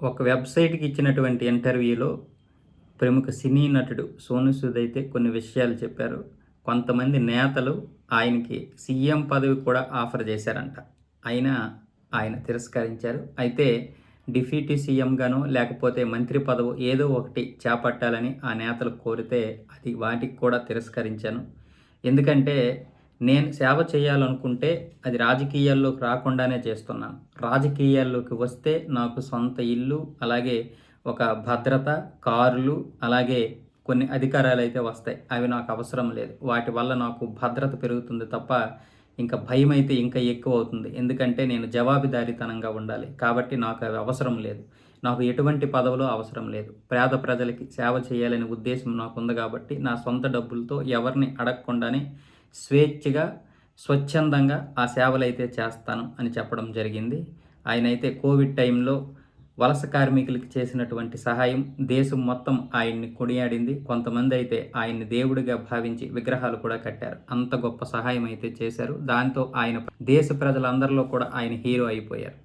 ఒక వెబ్సైట్కి ఇచ్చినటువంటి ఇంటర్వ్యూలో ప్రముఖ సినీ నటుడు సోను సూద్ అయితే కొన్ని విషయాలు చెప్పారు. కొంతమంది నేతలు ఆయనకి సీఎం పదవి కూడా ఆఫర్ చేశారంట. అయినా ఆయన తిరస్కరించారు. అయితే డిప్యూటీ సీఎంగానో లేకపోతే మంత్రి పదవి ఏదో ఒకటి చేపట్టాలని ఆ నేతలు కోరితే అది వాటికి కూడా తిరస్కరించాను. ఎందుకంటే నేను సేవ చేయాలనుకుంటే అది రాజకీయాల్లోకి రాకుండానే చేస్తున్నాను. రాజకీయాల్లోకి వస్తే నాకు సొంత ఇల్లు అలాగే ఒక భద్రత కారులు అలాగే కొన్ని అధికారాలు అయితే వస్తాయి. అవి నాకు అవసరం లేదు. వాటి వల్ల నాకు భద్రత పెరుగుతుంది తప్ప ఇంకా భయం అయితే ఇంకా ఎక్కువ అవుతుంది. ఎందుకంటే నేను జవాబుదారీతనంగా ఉండాలి. కాబట్టి నాకు అవి అవసరం లేదు. నాకు ఎటువంటి పదవులు అవసరం లేదు. పేద ప్రజలకి సేవ చేయాలనే ఉద్దేశం నాకు ఉంది కాబట్టి నా సొంత డబ్బులతో ఎవరిని అడగకుండానే స్వేచ్ఛగా స్వచ్ఛందంగా ఆ సేవలు అయితే చేస్తాను అని చెప్పడం జరిగింది. ఆయన అయితే కోవిడ్ టైంలో వలస కార్మికులకి చేసినటువంటి సహాయం దేశం మొత్తం ఆయన్ని కొనియాడింది. కొంతమంది అయితే ఆయన్ని దేవుడిగా భావించి విగ్రహాలు కూడా కట్టారు. అంత గొప్ప సహాయం అయితే చేశారు. దాంతో ఆయన దేశ ప్రజలందరిలో కూడా ఆయన హీరో అయిపోయారు.